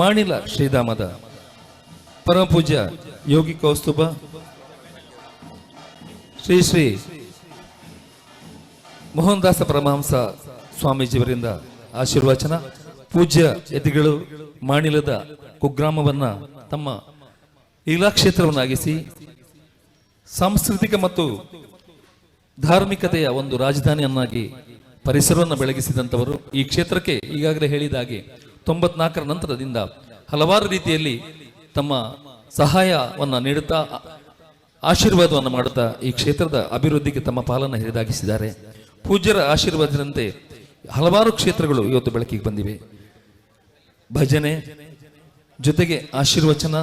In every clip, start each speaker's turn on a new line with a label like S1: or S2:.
S1: ಮಾಣಿಲ ಶ್ರೀಧಾಮದ. ಪರಮಪೂಜ್ಯ ಯೋಗಿ ಕೌಸ್ತುಭ. ಶ್ರೀ ಶ್ರೀ ಮೋಹನ್ ದಾಸ ಪರಮಹಂಸ ಸ್ವಾಮೀಜಿಯವರಿಂದ ಆಶೀರ್ವಚನ. ಪೂಜ್ಯ ಯತಿಗಳು ಮಾಣಿಲದ ಕುಗ್ರಾಮವನ್ನ ತಮ್ಮ ಲೀಲಾಕ್ಷೇತ್ರವನ್ನಾಗಿಸಿ ಸಾಂಸ್ಕೃತಿಕ ಮತ್ತು ಧಾರ್ಮಿಕತೆಯ ಒಂದು ರಾಜಧಾನಿಯನ್ನಾಗಿ ಪರಿಸರವನ್ನು ಬೆಳಗಿಸಿದಂಥವರು ಈ ಕ್ಷೇತ್ರಕ್ಕೆ ಈಗಾಗಲೇ ಹೇಳಿದ ಹಾಗೆ ತೊಂಬತ್ನಾಲ್ಕರ ನಂತರದಿಂದ ಹಲವಾರು ರೀತಿಯಲ್ಲಿ ತಮ್ಮ ಸಹಾಯವನ್ನು ನೀಡುತ್ತಾ, ಆಶೀರ್ವಾದವನ್ನು ಮಾಡುತ್ತಾ ಈ ಕ್ಷೇತ್ರದ ಅಭಿವೃದ್ಧಿಗೆ ತಮ್ಮ ಪಾಲನ್ನು ಹಿರಿದಾಗಿಸಿದ್ದಾರೆ. ಪೂಜ್ಯರ ಆಶೀರ್ವಾದದಂತೆ ಹಲವಾರು ಕ್ಷೇತ್ರಗಳು ಇವತ್ತು ಬೆಳಕಿಗೆ ಬಂದಿವೆ. ಭಜನೆ, ಜೊತೆಗೆ ಆಶೀರ್ವಚನ,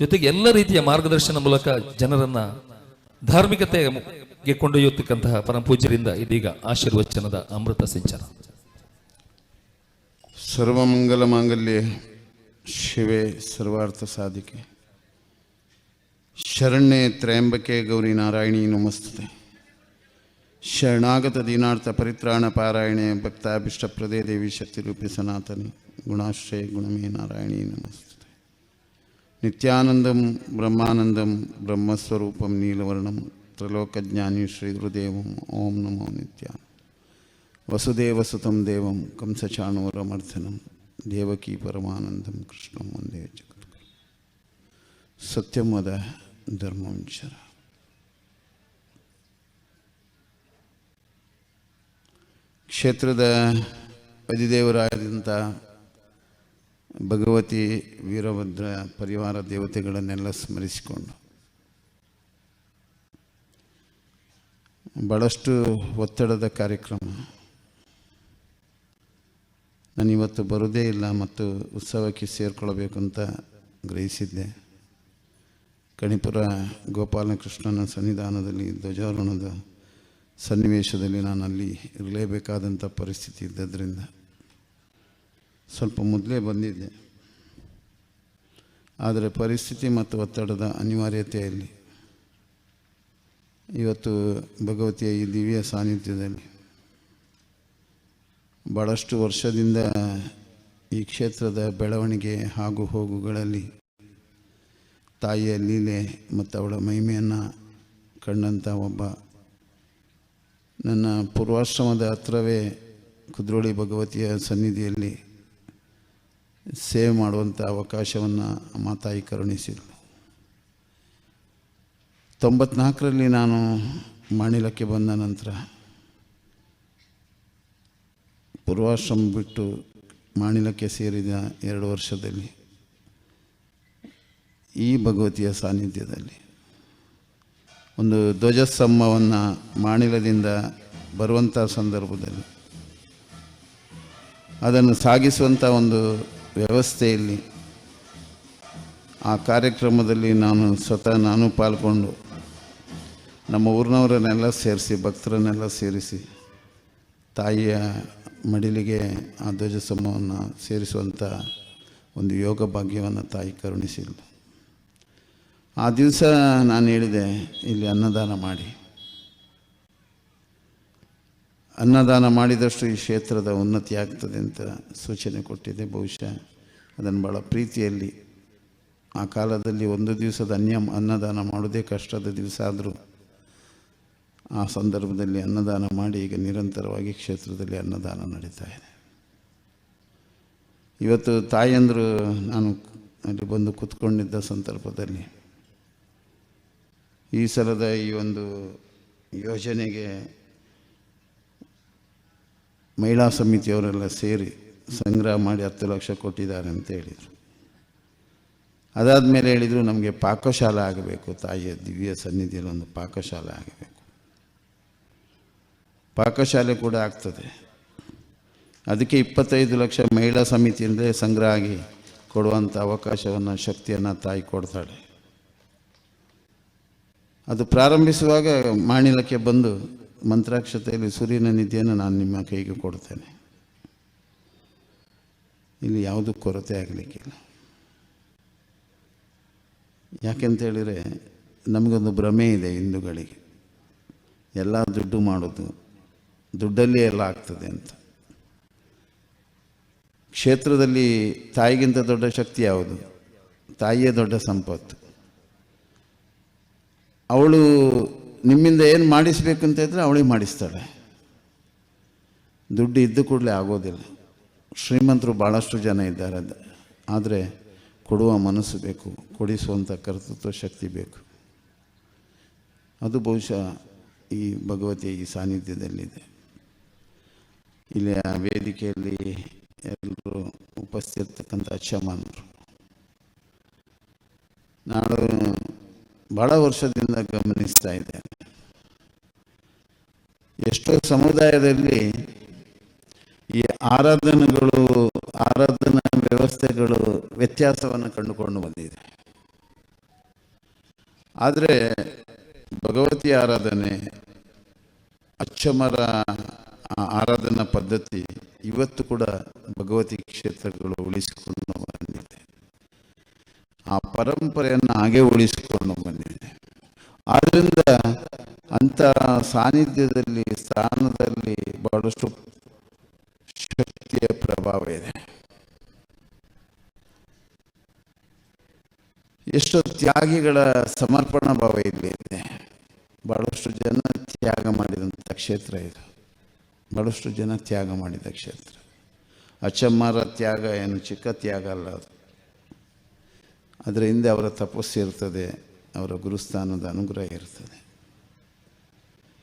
S1: ಜೊತೆಗೆ ಎಲ್ಲ ರೀತಿಯ ಮಾರ್ಗದರ್ಶನ ಮೂಲಕ ಜನರನ್ನ ಧಾರ್ಮಿಕತೆಗೆ ಕೊಂಡೊಯ್ಯತಕ್ಕಂತಹ ಪರಮ ಪೂಜ್ಯರಿಂದ ಇದೀಗ ಆಶೀರ್ವಚನದ ಅಮೃತ ಸಿಂಚನ.
S2: ಸರ್ವಮಂಗಲ ಮಾಂಗಲ್ಯ ಶಿವೆ ಸರ್ವಾರ್ಥ ಸಾಧಿಕೆ. ಶರಣ್ಯೆ ತ್ರಯಂಬಕೆ ಗೌರಿ ನಾರಾಯಣಿ ನಮಸ್ತೆ ಶರಣಾಗತ ದೀನಾರ್ಥ ಪರಿತ್ರಾಣ ಪಾರಾಯಣೆ ಭಕ್ತಾಭಿಷ್ಟಪ್ರದೇ ದೇವಿ ಶಕ್ತಿರೂಪಿ ಸನಾತನಿ ಗುಣಾಶ್ರಯ ಗುಣಮೇ ನಾರಾಯಣಿ ನಮಸ್ತೆ ನಿತ್ಯಾನಂದಂ ಬ್ರಹ್ಮಾನಂದಂ ಬ್ರಹ್ಮಸ್ವರೂಪಂ ನೀಲವರ್ಣಂ ತ್ರಿಲೋಕಜ್ಞಾನಿ ಶ್ರೀ ಗುರುದೇವಂ ಓಂ ನಮೋ ನಿತ್ಯಾನ ವಸುದೇವಸುತಂ ದೇವಂ ಕಂಸಚಾಣೂರಮರ್ಧನಂ ದೇವಕೀ ಪರಮಾನಂದಂ ಕೃಷ್ಣ ಒಂದೇ ಜಗತ್. ಸತ್ಯಮದ ವಿಚಾರ. ಕ್ಷೇತ್ರದ ಅಧಿದೇವರಾದಂಥ ಭಗವತಿ ವೀರಭದ್ರ ಪರಿವಾರ ದೇವತೆಗಳನ್ನೆಲ್ಲ ಸ್ಮರಿಸಿಕೊಂಡು ಭಾಳಷ್ಟು ಒತ್ತಡದ ಕಾರ್ಯಕ್ರಮ ನಾನು ಇವತ್ತು ಬರೋದೇ ಇಲ್ಲ ಮತ್ತು ಉತ್ಸವಕ್ಕೆ ಸೇರಿಕೊಳ್ಳಬೇಕು ಅಂತ ಗ್ರಹಿಸಿದ್ದೆ. ಕಣಿಪುರ ಗೋಪಾಲಕೃಷ್ಣನ ಸನ್ನಿಧಾನದಲ್ಲಿ, ಧ್ವಜಾರೋಹಣದ ಸನ್ನಿವೇಶದಲ್ಲಿ ನಾನು ಅಲ್ಲಿ ಇರಲೇಬೇಕಾದಂಥ ಪರಿಸ್ಥಿತಿ ಇದ್ದದ್ರಿಂದ ಸ್ವಲ್ಪ ಮೊದಲೇ ಬಂದಿದ್ದೆ. ಆದರೆ ಪರಿಸ್ಥಿತಿ ಮತ್ತು ಒತ್ತಡದ ಅನಿವಾರ್ಯತೆಯಲ್ಲಿ ಇವತ್ತು ಭಗವತಿಯ ಈ ದಿವ್ಯ ಸಾನ್ನಿಧ್ಯದಲ್ಲಿ ಭಾಳಷ್ಟು ವರ್ಷದಿಂದ ಈ ಕ್ಷೇತ್ರದ ಬೆಳವಣಿಗೆ ಹಾಗೂ ಹೋಗುಗಳಲ್ಲಿ ತಾಯಿಯ ಲೀಲೆ ಮತ್ತು ಅವಳ ಮಹಿಮೆಯನ್ನು ಕಂಡಂಥ ಒಬ್ಬ ನನ್ನ ಪೂರ್ವಾಶ್ರಮದ ಹತ್ರವೇ ಕುದ್ರೋಳಿ ಭಗವತಿಯ ಸನ್ನಿಧಿಯಲ್ಲಿ ಸೇವೆ ಮಾಡುವಂಥ ಅವಕಾಶವನ್ನು ಮಾತಾಯಿ ಕರುಣಿಸಿದರು ತೊಂಬತ್ನಾಲ್ಕರಲ್ಲಿ ನಾನು ಮಾಣಿಲಕ್ಕೆ ಬಂದ ನಂತರ ಪೂರ್ವಾಶ್ರಮ ಬಿಟ್ಟು ಮಾಣಿಲಕ್ಕೆ ಸೇರಿದ ಎರಡು ವರ್ಷದಲ್ಲಿ ಈ ಭಗವತಿಯ ಸಾನ್ನಿಧ್ಯದಲ್ಲಿ ಒಂದು ಧ್ವಜಸ್ತಂಭವನ್ನು ಮಾಣಿಲದಿಂದ ಬರುವಂಥ ಸಂದರ್ಭದಲ್ಲಿ ಅದನ್ನು ಸಾಗಿಸುವಂಥ ಒಂದು ವ್ಯವಸ್ಥೆಯಲ್ಲಿ ಆ ಕಾರ್ಯಕ್ರಮದಲ್ಲಿ ನಾನು ಸ್ವತಃ ನಾನು ಪಾಲ್ಗೊಂಡು ನಮ್ಮ ಊರಿನವರನ್ನೆಲ್ಲ ಸೇರಿಸಿ, ಭಕ್ತರನ್ನೆಲ್ಲ ಸೇರಿಸಿ, ತಾಯಿಯ ಮಡಿಲಿಗೆ ಆ ಧ್ವಜಸ್ತಂಭವನ್ನು ಸೇರಿಸುವಂಥ ಒಂದು ಯೋಗ ಭಾಗ್ಯವನ್ನು ತಾಯಿ ಕರುಣಿಸಿಲ್ಲ ಆ ದಿವಸ ನಾನು ಹೇಳಿದೆ, ಇಲ್ಲಿ ಅನ್ನದಾನ ಮಾಡಿ. ಅನ್ನದಾನ ಮಾಡಿದಷ್ಟು ಈ ಕ್ಷೇತ್ರದ ಉನ್ನತಿ ಆಗ್ತದೆ ಅಂತ ಸೂಚನೆ ಕೊಟ್ಟಿದೆ. ಬಹುಶಃ ಅದನ್ನು ಭಾಳ ಪ್ರೀತಿಯಲ್ಲಿ ಆ ಕಾಲದಲ್ಲಿ ಒಂದು ದಿವಸದ ಅನ್ಯ ಅನ್ನದಾನ ಮಾಡೋದೇ ಕಷ್ಟದ ದಿವಸ ಆದರೂ ಆ ಸಂದರ್ಭದಲ್ಲಿ ಅನ್ನದಾನ ಮಾಡಿ ಈಗ ನಿರಂತರವಾಗಿ ಕ್ಷೇತ್ರದಲ್ಲಿ ಅನ್ನದಾನ ನಡೀತಾ ಇದೆ. ಇವತ್ತು ತಾಯಂದರು ನಾನು ಅಲ್ಲಿ ಬಂದು ಕೂತ್ಕೊಂಡಿದ್ದ ಸಂದರ್ಭದಲ್ಲಿ ಈ ಸಲದ ಈ ಒಂದು ಯೋಜನೆಗೆ ಮಹಿಳಾ ಸಮಿತಿಯವರೆಲ್ಲ ಸೇರಿ ಸಂಗ್ರಹ ಮಾಡಿ ಹತ್ತು ಲಕ್ಷ ಕೊಟ್ಟಿದ್ದಾರೆ ಅಂತ ಹೇಳಿದರು. ಅದಾದ ಮೇಲೆ ಹೇಳಿದರು ನಮಗೆ ಪಾಕಶಾಲೆ ಆಗಬೇಕು ತಾಯಿಯ ದಿವ್ಯ ಸನ್ನಿಧಿಯಲ್ಲಿ ಒಂದು ಪಾಕಶಾಲೆ ಆಗಬೇಕು. ಪಾಕಶಾಲೆ ಕೂಡ ಆಗ್ತದೆ. ಅದಕ್ಕೆ ಇಪ್ಪತ್ತೈದು ಲಕ್ಷ ಮಹಿಳಾ ಸಮಿತಿಯಿಂದ ಸಂಗ್ರಹ ಆಗಿ ಕೊಡುವಂಥ ಅವಕಾಶವನ್ನು ಶಕ್ತಿಯನ್ನು ತಾಯಿ ಕೊಡ್ತಾಳೆ. ಅದು ಪ್ರಾರಂಭಿಸುವಾಗ ಮಾಣಿಲಕ್ಕೆ ಬಂದು ಮಂತ್ರಾಕ್ಷತೆಯಲ್ಲಿ ಸೂರ್ಯನ ನಿಧಿಯನ್ನು ನಾನು ನಿಮ್ಮ ಕೈಗೆ ಕೊಡ್ತೇನೆ. ಇಲ್ಲಿ ಯಾವುದೂ ಕೊರತೆ ಆಗಲಿಕ್ಕಿಲ್ಲ. ಯಾಕೆಂತೇಳಿದರೆ ನಮಗೊಂದು ಭ್ರಮೆ ಇದೆ ಹಿಂದೂಗಳಿಗೆ. ಎಲ್ಲ ದುಡ್ಡು ಮಾಡೋದು. ದುಡ್ಡಲ್ಲೇ ಎಲ್ಲ ಆಗ್ತದೆ ಅಂತ. ಕ್ಷೇತ್ರದಲ್ಲಿ ತಾಯಿಗಿಂತ ದೊಡ್ಡ ಶಕ್ತಿ ಯಾವುದು? ತಾಯಿಯೇ ದೊಡ್ಡ ಸಂಪತ್ತು. ಅವಳು ನಿಮ್ಮಿಂದ ಏನು ಮಾಡಿಸ್ಬೇಕು ಅಂತ ಇದ್ದರೆ ಅವಳಿಗೆ ಮಾಡಿಸ್ತಾಳೆ. ದುಡ್ಡು ಇದ್ದ ಕೂಡಲೇ ಆಗೋದಿಲ್ಲ. ಶ್ರೀಮಂತರು ಭಾಳಷ್ಟು ಜನ ಇದ್ದಾರೆ ಆದರೆ ಕೊಡುವ ಮನಸ್ಸು ಬೇಕು ಕೊಡಿಸುವಂಥ ಕರ್ತೃತ್ವ ಶಕ್ತಿ ಬೇಕು. ಅದು ಬಹುಶಃ ಈ ಭಗವತಿ ಈ ಸಾನ್ನಿಧ್ಯದಲ್ಲಿದೆ. ಇಲ್ಲಿ ಆ ವೇದಿಕೆಯಲ್ಲಿ ಎಲ್ಲರೂ ಉಪಸ್ಥಿತಿರ್ತಕ್ಕಂಥ ಅಚ್ಚಮಾನರು ನಾನು ಬಹಳ ವರ್ಷದಿಂದ ಗಮನಿಸ್ತಾ ಇದ್ದೇನೆ. ಎಷ್ಟೋ ಸಮುದಾಯದಲ್ಲಿ ಈ ಆರಾಧನೆಗಳು, ಆರಾಧನಾ ವ್ಯವಸ್ಥೆಗಳು ವ್ಯತ್ಯಾಸವನ್ನು ಕಂಡುಕೊಂಡು ಬಂದಿದೆ. ಆದರೆ ಭಗವತಿ ಆರಾಧನೆ, ಅಚ್ಚಮರ ಆ ಆರಾಧನಾ ಪದ್ಧತಿ ಇವತ್ತು ಕೂಡ ಭಗವತಿ ಕ್ಷೇತ್ರಗಳು ಉಳಿಸಿಕೊಂಡು ಬಂದಿದೆ. ಆ ಪರಂಪರೆಯನ್ನು ಹಾಗೆ ಉಳಿಸಿಕೊಂಡು ಬಂದಿದೆ. ಆದ್ದರಿಂದ ಅಂಥ ಸಾನ್ನಿಧ್ಯದಲ್ಲಿ, ಸ್ಥಾನದಲ್ಲಿ ಬಹಳಷ್ಟು ಶಕ್ತಿಯ ಪ್ರಭಾವ ಇದೆ. ಎಷ್ಟೋ ತ್ಯಾಗಿಗಳ ಸಮರ್ಪಣಾ ಭಾವ ಇಲ್ಲಿ ಇದೆ ಬಹಳಷ್ಟು ಜನ ತ್ಯಾಗ ಮಾಡಿದಂಥ ಕ್ಷೇತ್ರ ಇದು. ಬಹಳಷ್ಟು ಜನ ತ್ಯಾಗ ಮಾಡಿದ ಕ್ಷೇತ್ರ. ಅಚ್ಚಮ್ಮರ ತ್ಯಾಗ ಏನು ಚಿಕ್ಕ ತ್ಯಾಗ ಅಲ್ಲ ಅದು. ಅದರ ಹಿಂದೆ ಅವರ ತಪಸ್ಸು ಇರ್ತದೆ, ಅವರ ಗುರುಸ್ಥಾನದ ಅನುಗ್ರಹ ಇರ್ತದೆ.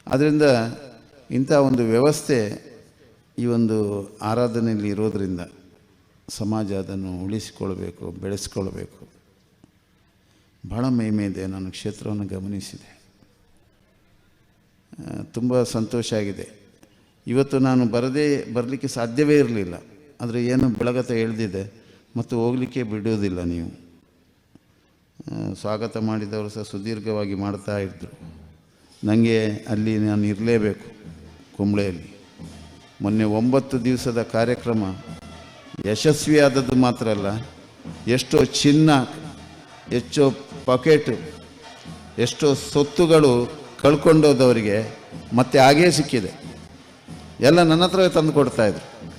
S2: ಆದ್ದರಿಂದ ಇಂಥ ಒಂದು ವ್ಯವಸ್ಥೆ ಈ ಒಂದು ಆರಾಧನೆಯಲ್ಲಿ ಇರೋದರಿಂದ ಸಮಾಜ ಅದನ್ನು ಉಳಿಸಿಕೊಳ್ಬೇಕು, ಬೆಳೆಸ್ಕೊಳ್ಬೇಕು. ಬಹಳ ಮಹಿಮೆ ಇದೆ, ನಾನು ಕ್ಷೇತ್ರವನ್ನು ಗಮನಿಸಿದೆ. ತುಂಬ ಸಂತೋಷ ಆಗಿದೆ. ಇವತ್ತು ನಾನು ಬರದೇ ಬರಲಿಕ್ಕೆ ಸಾಧ್ಯವೇ ಇರಲಿಲ್ಲ. ಆದರೆ ಏನು ಬೆಳಗತ ಎಳೆದಿದೆ ಮತ್ತು ಹೋಗಲಿಕ್ಕೆ ಬಿಡೋದಿಲ್ಲ ನೀವು. ಸ್ವಾಗತ ಮಾಡಿದವರು ಸಹ ಸುದೀರ್ಘವಾಗಿ ಮಾಡ್ತಾ ಇದ್ದರು ನನಗೆ ಅಲ್ಲಿ ನಾನು ಇರಲೇಬೇಕು ಕುಂಬಳೆಯಲ್ಲಿ. ಮೊನ್ನೆ ಒಂಬತ್ತು ದಿವಸದ ಕಾರ್ಯಕ್ರಮ ಯಶಸ್ವಿಯಾದದ್ದು ಮಾತ್ರ ಅಲ್ಲ, ಎಷ್ಟೋ ಚಿನ್ನ, ಎಷ್ಟೋ ಪಾಕೆಟು, ಎಷ್ಟೋ ಸೊತ್ತುಗಳು ಕಳ್ಕೊಂಡೋದವರಿಗೆ ಮತ್ತೆ ಹಾಗೇ ಸಿಕ್ಕಿದೆ. ಎಲ್ಲ ನನ್ನ ಹತ್ರವೇ ತಂದು ಕೊಡ್ತಾಯಿದ್ರು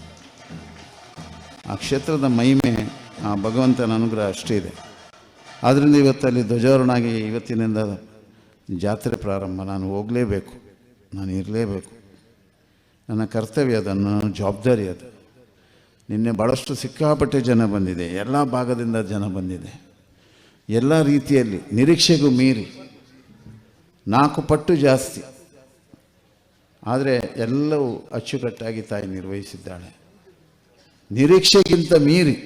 S2: ಆ ಕ್ಷೇತ್ರದ ಮಹಿಮೆ, ಆ ಭಗವಂತನ ಅನುಗ್ರಹ ಅಷ್ಟೇ ಇದೆ. ಆದ್ದರಿಂದ ಇವತ್ತಲ್ಲಿ ಧ್ವಜಾರೋಹಣಾಗಿ ಇವತ್ತಿನಿಂದ ಜಾತ್ರೆ ಪ್ರಾರಂಭ. ನಾನು ಹೋಗಲೇಬೇಕು. ನಾನು ಇರಲೇಬೇಕು. ನನ್ನ ಕರ್ತವ್ಯ ಅದು, ನನ್ನ ಜವಾಬ್ದಾರಿ ಅದು. ನಿನ್ನೆ ಭಾಳಷ್ಟು ಸಿಕ್ಕಾಪಟ್ಟೆ ಜನ ಬಂದಿದೆ. ಎಲ್ಲ ಭಾಗದಿಂದ ಜನ ಬಂದಿದೆ. ಎಲ್ಲ ರೀತಿಯಲ್ಲಿ ನಿರೀಕ್ಷೆಗೂ ಮೀರಿ ನಾಲ್ಕು ಪಟ್ಟು ಜಾಸ್ತಿ. ಆದರೆ ಎಲ್ಲವೂ ಅಚ್ಚುಕಟ್ಟಾಗಿ ತಾಯಿ ನಿರ್ವಹಿಸಿದ್ದಾಳೆ. ನಿರೀಕ್ಷೆಗಿಂತ ಮೀರಿ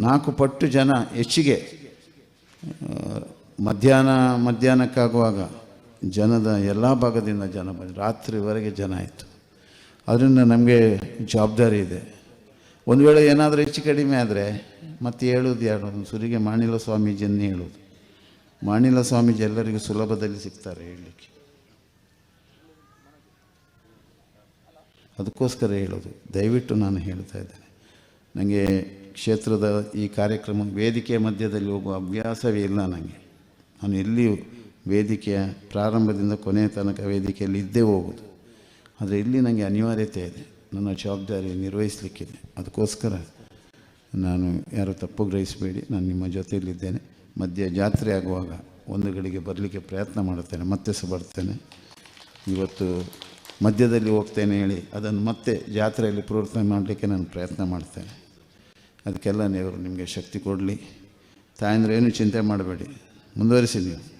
S2: ನಾಲ್ಕು ಪಟ್ಟು ಜನ ಹೆಚ್ಚಿಗೆ ಮಧ್ಯಾಹ್ನ, ಮಧ್ಯಾಹ್ನಕ್ಕಾಗುವಾಗ ಜನದ ಎಲ್ಲ ಭಾಗದಿಂದ ಜನ ಬಂದು, ರಾತ್ರಿವರೆಗೆ ಜನ ಆಯಿತು. ಅದರಿಂದ ನಮಗೆ ಜವಾಬ್ದಾರಿ ಇದೆ. ಒಂದು ವೇಳೆ ಏನಾದರೂ ಹೆಚ್ಚು ಕಡಿಮೆ ಆದರೆ ಮತ್ತೆ ಹೇಳೋದು ಯಾರು? ಸುರಿಗೆ ಮಾಣಿಲ ಸ್ವಾಮೀಜಿಯನ್ನೇ ಹೇಳೋದು. ಮಾಣಿಲ ಸ್ವಾಮೀಜಿ ಎಲ್ಲರಿಗೂ ಸುಲಭದಲ್ಲಿ ಸಿಗ್ತಾರೆ ಹೇಳಲಿಕ್ಕೆ. ಅದಕ್ಕೋಸ್ಕರ ಹೇಳೋದು. ದಯವಿಟ್ಟು ನಾನು ಹೇಳ್ತಾ ಇದ್ದೇನೆ. ನನಗೆ ಕ್ಷೇತ್ರದ ಈ ಕಾರ್ಯಕ್ರಮ ವೇದಿಕೆಯ ಮಧ್ಯದಲ್ಲಿ ಹೋಗುವ ಅಭ್ಯಾಸವೇ ಇಲ್ಲ ನನಗೆ ನಾನು ಎಲ್ಲಿಯೂ ವೇದಿಕೆಯ ಪ್ರಾರಂಭದಿಂದ ಕೊನೆಯ ತನಕ ವೇದಿಕೆಯಲ್ಲಿ ಇದ್ದೇ ಹೋಗೋದು. ಆದರೆ ಇಲ್ಲಿ ನನಗೆ ಅನಿವಾರ್ಯತೆ ಇದೆ. ನನ್ನ ಜವಾಬ್ದಾರಿ ನಿರ್ವಹಿಸಲಿಕ್ಕಿದೆ. ಅದಕ್ಕೋಸ್ಕರ ನಾನು ಯಾರು ತಪ್ಪು ಗ್ರಹಿಸಬೇಡಿ. ನಾನು ನಿಮ್ಮ ಜೊತೆಯಲ್ಲಿದ್ದೇನೆ. ಮಧ್ಯ ಜಾತ್ರೆ ಆಗುವಾಗ ಒಂದು ಗಳಿಗೆ ಬರಲಿಕ್ಕೆ ಪ್ರಯತ್ನ ಮಾಡುತ್ತೇನೆ. ಮತ್ತೆ ಸಹ ಬರ್ತೇನೆ. ಇವತ್ತು ಮಧ್ಯದಲ್ಲಿ ಹೋಗ್ತೇನೆ ಹೇಳಿ ಅದನ್ನು ಮತ್ತೆ ಜಾತ್ರೆಯಲ್ಲಿ ಪ್ರವರ್ತನೆ ಮಾಡಲಿಕ್ಕೆ ನಾನು ಪ್ರಯತ್ನ ಮಾಡ್ತೇನೆ. ಅದಕ್ಕೆಲ್ಲ ನೀವು ನಿಮಗೆ ಶಕ್ತಿ ಕೊಡಲಿ. ತಾಯಂದ್ರೆ ಏನು ಚಿಂತೆ ಮಾಡಬೇಡಿ. ಮುಂದುವರಿಸಿ ನೀವು.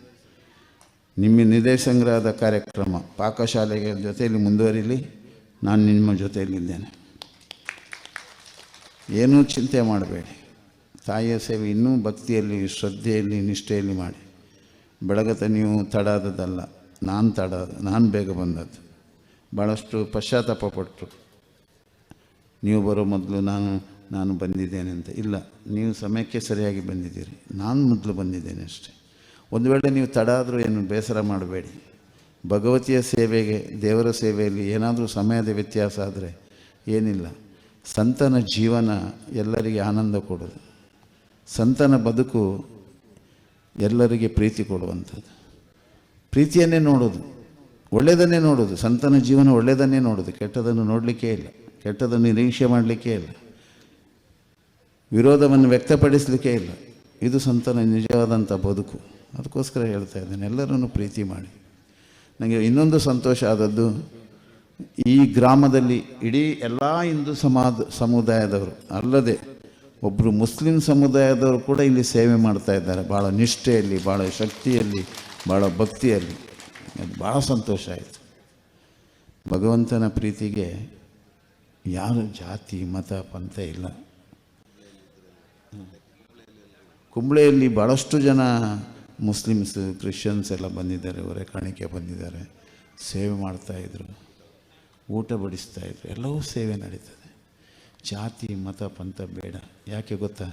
S2: ನಿಮ್ಮ ನಿರ್ದೇಶಕರಾದ ಕಾರ್ಯಕ್ರಮ ಪಾಕಶಾಲೆಗೆ ಜೊತೆಯಲ್ಲಿ ಮುಂದುವರಿಲಿ. ನಾನು ನಿಮ್ಮ ಜೊತೆಯಲ್ಲಿದ್ದೇನೆ. ಏನೂ ಚಿಂತೆ ಮಾಡಬೇಡಿ. ತಾಯಿಯ ಸೇವೆ ಇನ್ನೂ ಭಕ್ತಿಯಲ್ಲಿ, ಶ್ರದ್ಧೆಯಲ್ಲಿ, ನಿಷ್ಠೆಯಲ್ಲಿ ಮಾಡಿ. ಬೆಳಗತ ನೀವು ತಡಾದದಲ್ಲ ನಾನು ತಡ, ನಾನು ಬೇಗ ಬಂದದ್ದು. ಭಾಳಷ್ಟು ಪಶ್ಚಾತ್ತಾಪ ಪಟ್ಟರು ನೀವು ಬರೋ ಮೊದಲು ನಾನು ನಾನು ಬಂದಿದ್ದೇನೆ ಅಂತ. ಇಲ್ಲ, ನೀವು ಸಮಯಕ್ಕೆ ಸರಿಯಾಗಿ ಬಂದಿದ್ದೀರಿ. ನಾನು ಮೊದಲು ಬಂದಿದ್ದೇನೆ ಅಷ್ಟೇ. ಒಂದು ವೇಳೆ ನೀವು ತಡ ಆದರೂ ಏನು ಬೇಸರ ಮಾಡಬೇಡಿ. ಭಗವತಿಯ ಸೇವೆಗೆ, ದೇವರ ಸೇವೆಯಲ್ಲಿ ಏನಾದರೂ ಸಮಯದ ವ್ಯತ್ಯಾಸ ಆದರೆ ಏನಿಲ್ಲ. ಸಂತನ ಜೀವನ ಎಲ್ಲರಿಗೆ ಆನಂದ ಕೊಡೋದು. ಸಂತನ ಬದುಕು ಎಲ್ಲರಿಗೆ ಪ್ರೀತಿ ಕೊಡುವಂಥದ್ದು. ಪ್ರೀತಿಯನ್ನೇ ನೋಡೋದು. ಒಳ್ಳೆಯದನ್ನೇ ನೋಡೋದು, ಸಂತನ ಜೀವನ ಒಳ್ಳೆಯದನ್ನೇ ನೋಡೋದು, ಕೆಟ್ಟದನ್ನು ನೋಡಲಿಕ್ಕೇ ಇಲ್ಲ, ಕೆಟ್ಟದನ್ನು ನಿರೀಕ್ಷೆ ಮಾಡಲಿಕ್ಕೇ ಇಲ್ಲ, ವಿರೋಧವನ್ನು ವ್ಯಕ್ತಪಡಿಸಲಿಕ್ಕೆ ಇಲ್ಲ. ಇದು ಸಂತನ ನಿಜವಾದಂಥ ಬದುಕು. ಅದಕ್ಕೋಸ್ಕರ ಹೇಳ್ತಾ ಇದ್ದೇನೆ, ಎಲ್ಲರನ್ನು ಪ್ರೀತಿ ಮಾಡಿ. ನನಗೆ ಇನ್ನೊಂದು ಸಂತೋಷ ಆದದ್ದು, ಈ ಗ್ರಾಮದಲ್ಲಿ ಇಡೀ ಎಲ್ಲ ಹಿಂದೂ ಸಮಾಜ ಸಮುದಾಯದವರು, ಅಲ್ಲದೆ ಒಬ್ಬರು ಮುಸ್ಲಿಂ ಸಮುದಾಯದವರು ಕೂಡ ಇಲ್ಲಿ ಸೇವೆ ಮಾಡ್ತಾ ಇದ್ದಾರೆ. ಭಾಳ ನಿಷ್ಠೆಯಲ್ಲಿ ಭಾಳ ಶಕ್ತಿಯಲ್ಲಿ ಭಾಳ ಭಕ್ತಿಯಲ್ಲಿ. ಅದು ಭಾಳ ಸಂತೋಷ ಆಯಿತು. ಭಗವಂತನ ಪ್ರೀತಿಗೆ ಯಾರು ಜಾತಿ, ಮತ, ಪಂಥ ಇಲ್ಲ. ಕುಂಬಳೆಯಲ್ಲಿ ಭಾಳಷ್ಟು ಜನ ಮುಸ್ಲಿಮ್ಸ್, ಕ್ರಿಶ್ಚಿಯನ್ಸ್ ಎಲ್ಲ ಬಂದಿದ್ದಾರೆ ಅವರೇ ಕಾಣಿಕೆ ಬಂದಿದ್ದಾರೆ, ಸೇವೆ ಮಾಡ್ತಾಯಿದ್ರು ಊಟ ಬಡಿಸ್ತಾಯಿದ್ರು ಎಲ್ಲವೂ ಸೇವೆ ನಡೀತದೆ. ಜಾತಿ, ಮತ, ಪಂಥ ಬೇಡ. ಯಾಕೆ ಗೊತ್ತಾ?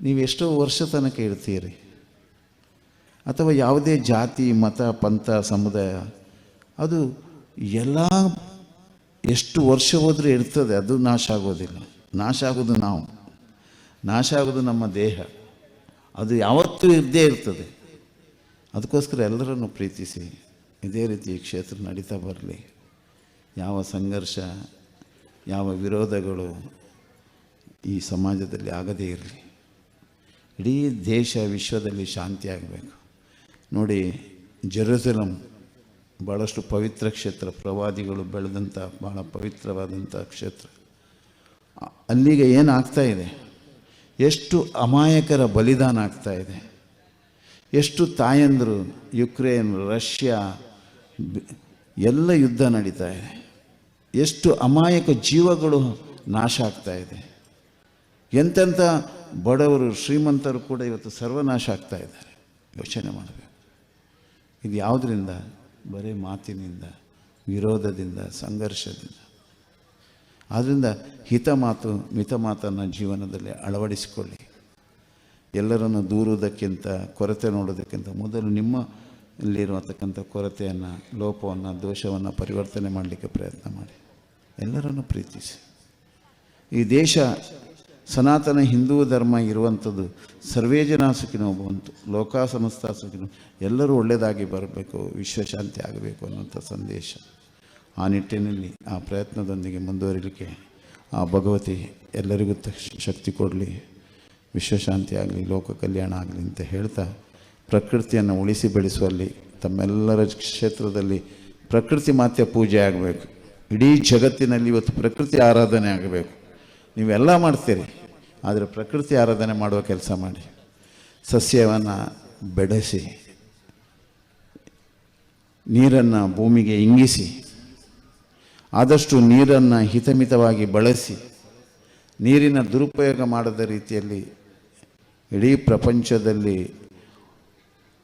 S2: ನೀವು ಎಷ್ಟೋ ವರ್ಷ ತನಕ ಇರ್ತೀರಿ. ಅಥವಾ ಯಾವುದೇ ಜಾತಿ, ಮತ, ಪಂಥ, ಸಮುದಾಯ, ಅದು ಎಲ್ಲ ಎಷ್ಟು ವರ್ಷ ಹೋದರೂ ಇರ್ತದೆ, ಅದು ನಾಶ ಆಗೋದಿಲ್ಲ. ನಾಶ ಆಗೋದು ನಾವು. ನಾಶ ಆಗೋದು ನಮ್ಮ ದೇಹ. ಅದು ಯಾವತ್ತೂ ಇದ್ದೇ ಇರ್ತದೆ. ಅದಕ್ಕೋಸ್ಕರ ಎಲ್ಲರನ್ನು ಪ್ರೀತಿಸಿ, ಇದೇ ರೀತಿ ಈ ಕ್ಷೇತ್ರ ನಡೀತಾ ಬರಲಿ. ಯಾವ ಸಂಘರ್ಷ, ಯಾವ ವಿರೋಧಗಳು ಈ ಸಮಾಜದಲ್ಲಿ ಆಗದೇ ಇರಲಿ. ಇಡೀ ದೇಶ ವಿಶ್ವದಲ್ಲಿ ಶಾಂತಿ ಆಗಬೇಕು ನೋಡಿ, ಜೆರೂಸಲಂ ಭಾಳಷ್ಟು ಪವಿತ್ರ ಕ್ಷೇತ್ರ, ಪ್ರವಾದಿಗಳು ಬೆಳೆದಂಥ ಭಾಳ ಪವಿತ್ರವಾದಂಥ ಕ್ಷೇತ್ರ. ಅಲ್ಲಿಗೆ ಏನಾಗ್ತಾ ಇದೆ? ಎಷ್ಟು ಅಮಾಯಕರ ಬಲಿದಾನ ಆಗ್ತಾ ಇದೆ. ಎಷ್ಟು ತಾಯಂದರು, ಯುಕ್ರೇನ್, ರಷ್ಯಾ ಎಲ್ಲ ಯುದ್ಧ ನಡೀತಾ ಇದೆ. ಎಷ್ಟು ಅಮಾಯಕ ಜೀವಗಳು ನಾಶ ಆಗ್ತಾ ಇದೆ. ಎಂತೆಂಥ ಬಡವರು, ಶ್ರೀಮಂತರು ಕೂಡ ಇವತ್ತು ಸರ್ವನಾಶ ಆಗ್ತಾ ಇದ್ದಾರೆ. ಯೋಚನೆ ಮಾಡಬೇಕು. ಇದು ಯಾವುದರಿಂದ? ಬರೀ ಮಾತಿನಿಂದ, ವಿರೋಧದಿಂದ, ಸಂಘರ್ಷದಿಂದ. ಆದ್ದರಿಂದ ಹಿತ ಮಾತು, ಮಿತ ಮಾತನ್ನು ಜೀವನದಲ್ಲಿ ಅಳವಡಿಸಿಕೊಳ್ಳಿ. ಎಲ್ಲರನ್ನು ದೂರುವುದಕ್ಕಿಂತ, ಕೊರತೆ ನೋಡೋದಕ್ಕಿಂತ ಮೊದಲು ನಿಮ್ಮಲ್ಲಿರುವಂತಕ್ಕಂಥ ಕೊರತೆಯನ್ನು, ಲೋಪವನ್ನು, ದೋಷವನ್ನು ಪರಿವರ್ತನೆ ಮಾಡಲಿಕ್ಕೆ ಪ್ರಯತ್ನ ಮಾಡಿ. ಎಲ್ಲರನ್ನು ಪ್ರೀತಿಸಿ. ಈ ದೇಶ ಸನಾತನ ಹಿಂದೂ ಧರ್ಮ ಇರುವಂಥದ್ದು ಸರ್ವೇ ಜನ ಸುಖಿನೋ ಬಂತು ಲೋಕ ಸಮಸ್ತ ಸುಖಿನೋ ಎಲ್ಲರೂ ಒಳ್ಳೆಯದಾಗಿ ಬರಬೇಕು, ವಿಶ್ವಶಾಂತಿ ಆಗಬೇಕು ಅನ್ನುವಂಥ ಸಂದೇಶ. ಆ ನಿಟ್ಟಿನಲ್ಲಿ, ಆ ಪ್ರಯತ್ನದೊಂದಿಗೆ ಮುಂದುವರಿಲಿಕ್ಕೆ ಆ ಭಗವತಿ ಎಲ್ಲರಿಗೂ ಶಕ್ತಿ ಕೊಡಲಿ, ವಿಶ್ವಶಾಂತಿ ಆಗಲಿ, ಲೋಕ ಕಲ್ಯಾಣ ಆಗಲಿ ಅಂತ ಹೇಳ್ತಾ, ಪ್ರಕೃತಿಯನ್ನು ಉಳಿಸಿ ಬೆಳೆಸುವಲ್ಲಿ, ತಮ್ಮೆಲ್ಲರ ಕ್ಷೇತ್ರದಲ್ಲಿ ಪ್ರಕೃತಿ ಮಾತ್ಯ ಪೂಜೆ ಆಗಬೇಕು. ಇಡೀ ಜಗತ್ತಿನಲ್ಲಿ ಇವತ್ತು ಪ್ರಕೃತಿ ಆರಾಧನೆ ಆಗಬೇಕು. ನೀವೆಲ್ಲ ಮಾಡ್ತೀರಿ, ಆದರೆ ಪ್ರಕೃತಿ ಆರಾಧನೆ ಮಾಡುವ ಕೆಲಸ ಮಾಡಿ. ಸಸ್ಯವನ್ನು ಬೆಳೆಸಿ ನೀರನ್ನು ಭೂಮಿಗೆ ಇಂಗಿಸಿ, ಆದಷ್ಟು ನೀರನ್ನು ಹಿತಮಿತವಾಗಿ ಬಳಸಿ, ನೀರಿನ ದುರುಪಯೋಗ ಮಾಡದ ರೀತಿಯಲ್ಲಿ ಇಡೀ ಪ್ರಪಂಚದಲ್ಲಿ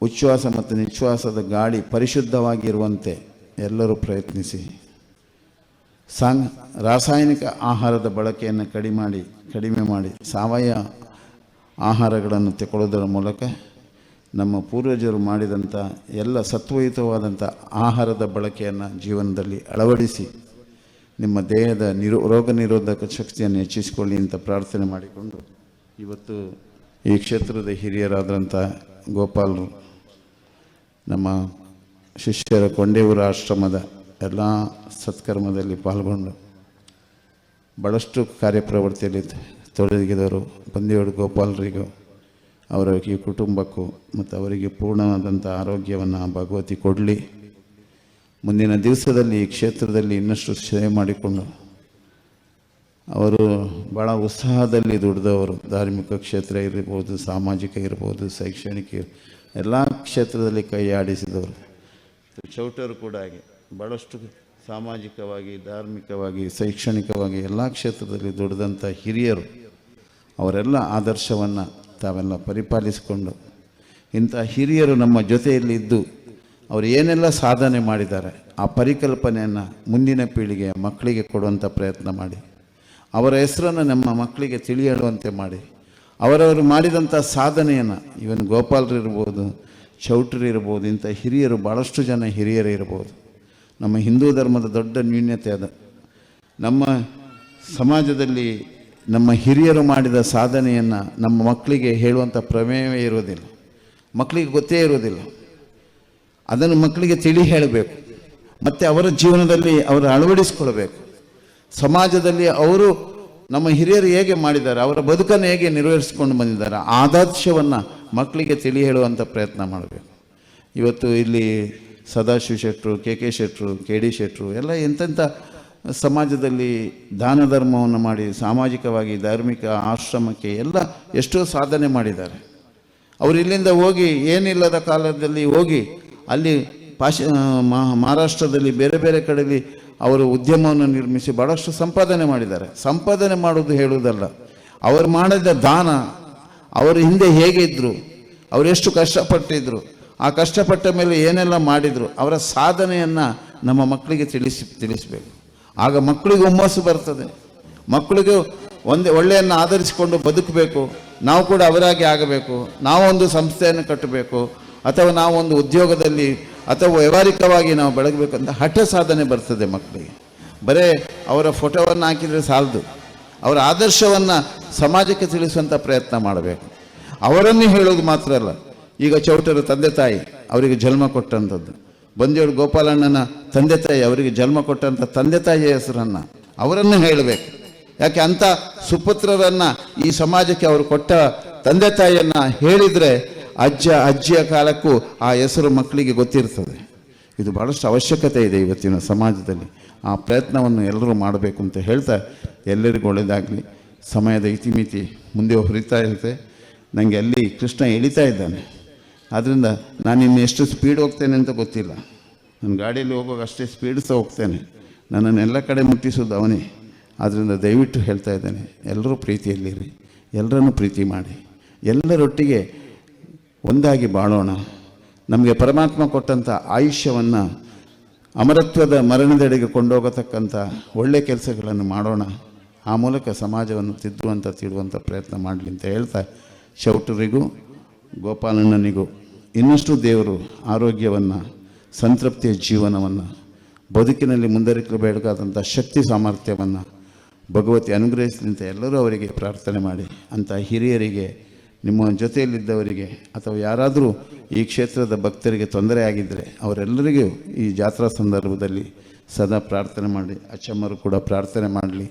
S2: ಉಚ್ಛ್ವಾಸ ಮತ್ತು ನಿಶ್ವಾಸದ ಗಾಳಿ ಪರಿಶುದ್ಧವಾಗಿರುವಂತೆ ಎಲ್ಲರೂ ಪ್ರಯತ್ನಿಸಿ. ಸಾಂಗ್ ರಾಸಾಯನಿಕ ಆಹಾರದ ಬಳಕೆಯನ್ನು ಕಡಿಮೆ ಮಾಡಿ ಕಡಿಮೆ ಮಾಡಿ ಸಾವಯವ ಆಹಾರಗಳನ್ನು ತಗೊಳ್ಳೋದರ ಮೂಲಕ ನಮ್ಮ ಪೂರ್ವಜರು ಮಾಡಿದಂಥ ಎಲ್ಲ ಸತ್ವಯುತವಾದಂಥ ಆಹಾರದ ಬಳಕೆಯನ್ನು ಜೀವನದಲ್ಲಿ ಅಳವಡಿಸಿ ನಿಮ್ಮ ದೇಹದ ನಿರೋ, ರೋಗ ನಿರೋಧಕ ಶಕ್ತಿಯನ್ನು ಹೆಚ್ಚಿಸಿಕೊಳ್ಳಿ ಅಂತ ಪ್ರಾರ್ಥನೆ ಮಾಡಿಕೊಂಡು ಇವತ್ತು ಈ ಕ್ಷೇತ್ರದ ಹಿರಿಯರಾದಂಥ ಗೋಪಾಲರು, ನಮ್ಮ ಶಿಷ್ಯರ ಕೊಂಡೇವರ ಆಶ್ರಮದ ಎಲ್ಲ ಸತ್ಕರ್ಮದಲ್ಲಿ ಪಾಲ್ಗೊಂಡು ಭಾಳಷ್ಟು ಕಾರ್ಯಪ್ರವೃತ್ತಿಯಲ್ಲಿ ತೊಡಗಿದವರು ಬಂದಿಯವರು ಗೋಪಾಲರಿಗೂ, ಅವರ ಈ ಕುಟುಂಬಕ್ಕೂ ಮತ್ತು ಅವರಿಗೆ ಪೂರ್ಣವಾದಂಥ ಆರೋಗ್ಯವನ್ನು ಭಗವತಿ ಕೊಡಲಿ. ಮುಂದಿನ ದಿವಸದಲ್ಲಿ ಈ ಕ್ಷೇತ್ರದಲ್ಲಿ ಇನ್ನಷ್ಟು ಸೇವೆ ಮಾಡಿಕೊಂಡು ಅವರು ಭಾಳ ಉತ್ಸಾಹದಲ್ಲಿ ದುಡಿದವರು. ಧಾರ್ಮಿಕ ಕ್ಷೇತ್ರ ಇರ್ಬೋದು, ಸಾಮಾಜಿಕ ಇರ್ಬೋದು, ಶೈಕ್ಷಣಿಕ ಎಲ್ಲ ಕ್ಷೇತ್ರದಲ್ಲಿ ಕೈ ಆಡಿಸಿದವರು. ಚೌಟರು ಕೂಡ ಹಾಗೆ. ಭಾಳಷ್ಟು ಸಾಮಾಜಿಕವಾಗಿ, ಧಾರ್ಮಿಕವಾಗಿ, ಶೈಕ್ಷಣಿಕವಾಗಿ ಎಲ್ಲ ಕ್ಷೇತ್ರದಲ್ಲಿ ದುಡಿದಂಥ ಹಿರಿಯರು, ಅವರೆಲ್ಲ ಆದರ್ಶವನ್ನು ತಾವೆಲ್ಲ ಪರಿಪಾಲಿಸಿಕೊಂಡು, ಇಂಥ ಹಿರಿಯರು ನಮ್ಮ ಜೊತೆಯಲ್ಲಿ ಇದ್ದು ಅವರು ಏನೆಲ್ಲ ಸಾಧನೆ ಮಾಡಿದ್ದಾರೆ, ಆ ಪರಿಕಲ್ಪನೆಯನ್ನು ಮುಂದಿನ ಪೀಳಿಗೆಯ ಮಕ್ಕಳಿಗೆ ಕೊಡುವಂಥ ಪ್ರಯತ್ನ ಮಾಡಿ, ಅವರ ಹೆಸರನ್ನು ನಮ್ಮ ಮಕ್ಕಳಿಗೆ ತಿಳಿಯಳುವಂತೆ ಮಾಡಿ, ಅವರವರು ಮಾಡಿದಂಥ ಸಾಧನೆಯನ್ನು ಇವನ್ ಗೋಪಾಲರು ಇರ್ಬೋದು, ಚೌಟ್ರಿ ಇರ್ಬೋದು, ಇಂಥ ಹಿರಿಯರು ಭಾಳಷ್ಟು ಜನ ಹಿರಿಯರು ಇರ್ಬೋದು. ನಮ್ಮ ಹಿಂದೂ ಧರ್ಮದ ದೊಡ್ಡ ನ್ಯೂನ್ಯತೆ ಅದು. ನಮ್ಮ ಸಮಾಜದಲ್ಲಿ ನಮ್ಮ ಹಿರಿಯರು ಮಾಡಿದ ಸಾಧನೆಯನ್ನು ನಮ್ಮ ಮಕ್ಕಳಿಗೆ ಹೇಳುವಂಥ ಪ್ರಮೇಯವೇ ಇರೋದಿಲ್ಲ ಮಕ್ಕಳಿಗೆ ಗೊತ್ತೇ ಇರೋದಿಲ್ಲ ಅದನ್ನು ಮಕ್ಕಳಿಗೆ ತಿಳಿ ಹೇಳಬೇಕು. ಮತ್ತು ಅವರ ಜೀವನದಲ್ಲಿ ಅವರು ಅಳವಡಿಸ್ಕೊಳ್ಬೇಕು ಸಮಾಜದಲ್ಲಿ ಅವರು ನಮ್ಮ ಹಿರಿಯರು ಹೇಗೆ ಮಾಡಿದ್ದಾರೆ, ಅವರ ಬದುಕನ್ನು ಹೇಗೆ ನಿರ್ವಹಿಸ್ಕೊಂಡು ಬಂದಿದ್ದಾರೆ, ಆದರ್ಶವನ್ನು ಮಕ್ಕಳಿಗೆ ತಿಳಿ ಹೇಳುವಂಥ ಪ್ರಯತ್ನ ಮಾಡಬೇಕು. ಇವತ್ತು ಇಲ್ಲಿ ಸದಾಶಿವ ಶೆಟ್ಟರು ಕೆ ಕೆ ಶೆಟ್ಟರು ಕೆ ಡಿ ಶೆಟ್ಟರು ಎಲ್ಲ ಎಂತೆಂಥ ಸಮಾಜದಲ್ಲಿ ದಾನ ಧರ್ಮವನ್ನು ಮಾಡಿ ಸಾಮಾಜಿಕವಾಗಿ, ಧಾರ್ಮಿಕ ಆಶ್ರಮಕ್ಕೆ ಎಲ್ಲ ಎಷ್ಟೋ ಸಾಧನೆ ಮಾಡಿದ್ದಾರೆ. ಅವರು ಇಲ್ಲಿಂದ ಹೋಗಿ ಏನಿಲ್ಲದ ಕಾಲದಲ್ಲಿ ಹೋಗಿ ಅಲ್ಲಿ ಪಾಶ ಮಹಾರಾಷ್ಟ್ರದಲ್ಲಿ ಬೇರೆ ಬೇರೆ ಕಡೆಯಲ್ಲಿ ಅವರು ಉದ್ಯಮವನ್ನು ನಿರ್ಮಿಸಿ ಭಾಳಷ್ಟು ಸಂಪಾದನೆ ಮಾಡಿದ್ದಾರೆ. ಸಂಪಾದನೆ ಮಾಡೋದು ಹೇಳುವುದಲ್ಲ, ಅವರು ಮಾಡಿದ ದಾನ, ಅವರ ಹಿಂದೆ ಹೇಗೆ ಇದ್ದರು ಅವರೆಷ್ಟು ಕಷ್ಟಪಟ್ಟಿದ್ರು ಆ ಕಷ್ಟಪಟ್ಟ ಮೇಲೆ ಏನೆಲ್ಲ ಮಾಡಿದರು ಅವರ ಸಾಧನೆಯನ್ನು ನಮ್ಮ ಮಕ್ಕಳಿಗೆ ತಿಳಿಸಿ, ತಿಳಿಸಬೇಕು. ಆಗ ಮಕ್ಕಳಿಗೆ ಹುಮ್ಮಸ್ಸು ಬರ್ತದೆ. ಮಕ್ಕಳಿಗೆ ಒಂದೇ ಒಳ್ಳೆಯನ್ನು ಆಧರಿಸಿಕೊಂಡು ಬದುಕಬೇಕು. ನಾವು ಕೂಡ ಅವರಾಗಿ ಆಗಬೇಕು. ನಾವೊಂದು ಸಂಸ್ಥೆಯನ್ನು ಕಟ್ಟಬೇಕು. ಅಥವಾ ನಾವೊಂದು ಉದ್ಯೋಗದಲ್ಲಿ ಅಥವಾ ವ್ಯವಹಾರಿಕವಾಗಿ ನಾವು ಬೆಳಗಬೇಕು ಅಂತ ಹಠ ಸಾಧನೆ ಬರ್ತದೆ ಮಕ್ಕಳಿಗೆ. ಬರೇ ಅವರ ಫೋಟೋವನ್ನು ಹಾಕಿದರೆ ಸಾಲದು. ಅವರ ಆದರ್ಶವನ್ನು ಸಮಾಜಕ್ಕೆ ತಿಳಿಸುವಂಥ ಪ್ರಯತ್ನ ಮಾಡಬೇಕು. ಅವರನ್ನು ಹೇಳೋದು ಮಾತ್ರ ಅಲ್ಲ. ಈಗ ಚೌಟರ ತಂದೆ ತಾಯಿ, ಅವರಿಗೆ ಜನ್ಮ ಕೊಟ್ಟಂಥದ್ದು. ಬಂದಿಯವರು ಗೋಪಾಲಣ್ಣನ ತಂದೆ ತಾಯಿ, ಅವರಿಗೆ ಜನ್ಮ ಕೊಟ್ಟಂಥ ತಂದೆ ತಾಯಿಯ ಹೆಸರನ್ನು ಅವರನ್ನು ಹೇಳಬೇಕು. ಯಾಕೆ ಅಂಥ ಸುಪುತ್ರರನ್ನು ಈ ಸಮಾಜಕ್ಕೆ ಅವರು ಕೊಟ್ಟ ತಂದೆ ತಾಯಿಯನ್ನು ಹೇಳಿದರೆ ಅಜ್ಜ, ಅಜ್ಜಿಯ ಕಾಲಕ್ಕೂ ಆ ಹೆಸರು ಮಕ್ಕಳಿಗೆ ಗೊತ್ತಿರ್ತದೆ. ಇದು ಭಾಳಷ್ಟು ಅವಶ್ಯಕತೆ ಇದೆ ಇವತ್ತಿನ ಸಮಾಜದಲ್ಲಿ. ಆ ಪ್ರಯತ್ನವನ್ನು ಎಲ್ಲರೂ ಮಾಡಬೇಕು ಅಂತ ಹೇಳ್ತಾ ಎಲ್ಲರಿಗೂ ಒಳ್ಳೆಯದಾಗಲಿ. ಸಮಯದ ಇತಿಮಿತಿ ಮುಂದೆ ಹೊರಿತಾ ಇರುತ್ತೆ. ನನಗೆ ಅಲ್ಲಿ ಕೃಷ್ಣ ಎಳಿತಾ ಇದ್ದಾನೆ. ಆದ್ದರಿಂದ ನಾನು ಇನ್ನು ಎಷ್ಟು ಸ್ಪೀಡ್ ಹೋಗ್ತೇನೆ ಅಂತ ಗೊತ್ತಿಲ್ಲ. ನನ್ನ ಗಾಡಿಯಲ್ಲಿ ಹೋಗುವಾಗ ಅಷ್ಟೇ ಸ್ಪೀಡ್ ಸಹ ಹೋಗ್ತೇನೆ. ನನ್ನನ್ನು ಎಲ್ಲ ಕಡೆ ಮುಟ್ಟಿಸೋದು ಅವನೇ. ಆದ್ದರಿಂದ ದಯವಿಟ್ಟು ಹೇಳ್ತಾ ಇದ್ದೇನೆ, ಎಲ್ಲರೂ ಪ್ರೀತಿಯಲ್ಲಿರಿ, ಎಲ್ಲರನ್ನು ಪ್ರೀತಿ ಮಾಡಿ. ಎಲ್ಲರೊಟ್ಟಿಗೆ ಒಂದಾಗಿ ಬಾಳೋಣ. ನಮಗೆ ಪರಮಾತ್ಮ ಕೊಟ್ಟಂಥ ಆಯುಷ್ಯವನ್ನು, ಅಮರತ್ವದ ಮರಣದೆಡೆಗೆ ಕೊಂಡೋಗತಕ್ಕಂಥ ಒಳ್ಳೆಯ ಕೆಲಸಗಳನ್ನು ಮಾಡೋಣ. ಆ ಮೂಲಕ ಸಮಾಜವನ್ನು ತಿದ್ದುವಂಥ ತಿಳುವಂಥ ಪ್ರಯತ್ನ ಮಾಡಲಿ ಅಂತ ಹೇಳ್ತಾ, ಶೌಟರಿಗೂ, ಗೋಪಾಲಣ್ಣನಿಗೂ ಇನ್ನಷ್ಟು ದೇವರು ಆರೋಗ್ಯವನ್ನು, ಸಂತೃಪ್ತಿಯ ಜೀವನವನ್ನು, ಬದುಕಿನಲ್ಲಿ ಮುಂದರಿಸಬೇಕಾದಂಥ ಶಕ್ತಿ ಸಾಮರ್ಥ್ಯವನ್ನು ಭಗವತಿ ಅನುಗ್ರಹಿಸಿದಂತೆ ಎಲ್ಲರೂ ಅವರಿಗೆ ಪ್ರಾರ್ಥನೆ ಮಾಡಿ ಅಂಥ ಹಿರಿಯರಿಗೆ, ನಿಮ್ಮ ಜೊತೆಯಲ್ಲಿದ್ದವರಿಗೆ ಅಥವಾ ಯಾರಾದರೂ ಈ ಕ್ಷೇತ್ರದ ಭಕ್ತರಿಗೆ ತೊಂದರೆ ಆಗಿದ್ದರೆ ಅವರೆಲ್ಲರಿಗೂ ಈ ಜಾತ್ರಾ ಸಂದರ್ಭದಲ್ಲಿ ಸದಾ ಪ್ರಾರ್ಥನೆ ಮಾಡಿ, ಅಚ್ಚಮ್ಮರು ಕೂಡ ಪ್ರಾರ್ಥನೆ ಮಾಡಲಿ,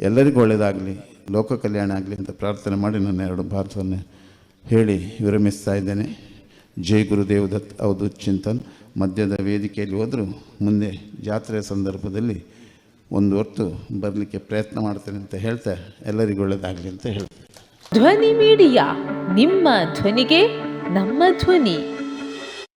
S2: ಎಲ್ಲರಿಗೂ ಒಳ್ಳೆಯದಾಗಲಿ ಲೋಕ ಕಲ್ಯಾಣ ಆಗಲಿ ಅಂತ ಪ್ರಾರ್ಥನೆ ಮಾಡಿ ನನ್ನ ಎರಡು ಭಾರತವನ್ನು ಹೇಳಿ ವಿರಮಿಸ್ತಾ ಇದ್ದೇನೆ. ಜೈ ಗುರುದೇವ್ ದತ್ ಅವಧೂತ್ ಚಿಂತನ್. ಮಧ್ಯದ ವೇದಿಕೆಯಲ್ಲಿ ಹೋದರೂ ಮುಂದೆ ಜಾತ್ರೆಯ ಸಂದರ್ಭದಲ್ಲಿ ಒಂದು ಹೊತ್ತು ಬರಲಿಕ್ಕೆ ಪ್ರಯತ್ನ ಮಾಡ್ತೇನೆ ಅಂತ ಹೇಳ್ತಾ ಎಲ್ಲರಿಗೂ ಒಳ್ಳೆಯದಾಗಲಿ ಅಂತ ಹೇಳ್ತೇನೆ.
S3: ಧ್ವನಿ ಮೀಡಿಯಾ, ನಿಮ್ಮ ಧ್ವನಿಗೆ ನಮ್ಮ ಧ್ವನಿ.